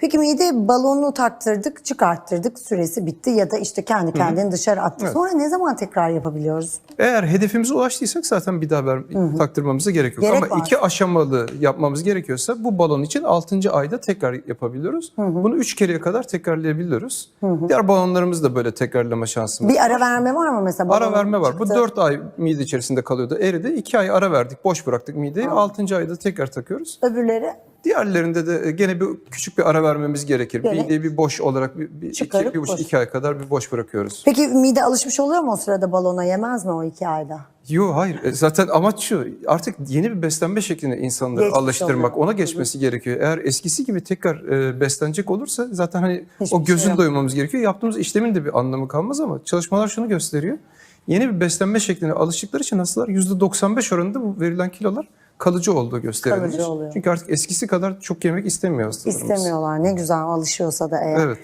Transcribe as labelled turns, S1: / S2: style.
S1: Peki mide balonunu taktırdık, çıkarttırdık, süresi bitti ya da işte kendi kendini dışarı attı. Sonra ne zaman tekrar yapabiliyoruz?
S2: Eğer hedefimize ulaştıysak zaten bir daha ver, taktırmamıza gerek yok.
S1: Gerek
S2: Ama
S1: var.
S2: iki aşamalı yapmamız gerekiyorsa bu balon için 6. ayda tekrar yapabiliyoruz. Bunu 3 kereye kadar tekrarlayabiliyoruz. Diğer balonlarımız da böyle tekrarlama şansımız
S1: Bir ara verme var mı mesela?
S2: Ara
S1: balon
S2: verme var. Bu
S1: çıktı.
S2: 4 ay mide içerisinde kalıyordu. Eridi. 2 ay ara verdik. Boş bıraktık mideyi. 6. ayda tekrar takıyoruz.
S1: Öbürleri
S2: Diğerlerinde de e, gene bir küçük bir ara vermemiz gerekir.
S1: Gene
S2: Mideyi bir boş olarak bir, bir, iki,
S1: Çıkarıp
S2: bir buçuk,
S1: boş.
S2: iki ay kadar bir boş bırakıyoruz.
S1: Peki mide alışmış oluyor mu o sırada balona yemez mi o iki ayda?
S2: Yok hayır. E, Zaten amaç şu. Artık yeni bir beslenme şekline insanları
S1: Geçmiş
S2: alıştırmak. Ona geçmesi gerekiyor. Eğer eskisi gibi tekrar e, beslenecek olursa zaten hani
S1: Hiçbir
S2: o
S1: şey
S2: gözün
S1: yok.
S2: doyurmamız gerekiyor. Yaptığımız işlemin de bir anlamı kalmaz ama çalışmalar şunu gösteriyor. Yeni bir beslenme şekline alıştıkları için hastalar %95 oranında bu verilen kilolar kalıcı olduğu gösterilmiş.
S1: Kalıcı oluyor.
S2: Çünkü artık eskisi kadar çok yemek istemiyor hastalarımız.
S1: İstemiyorlar. Ne güzel alışıyorsa da eğer.
S2: Evet.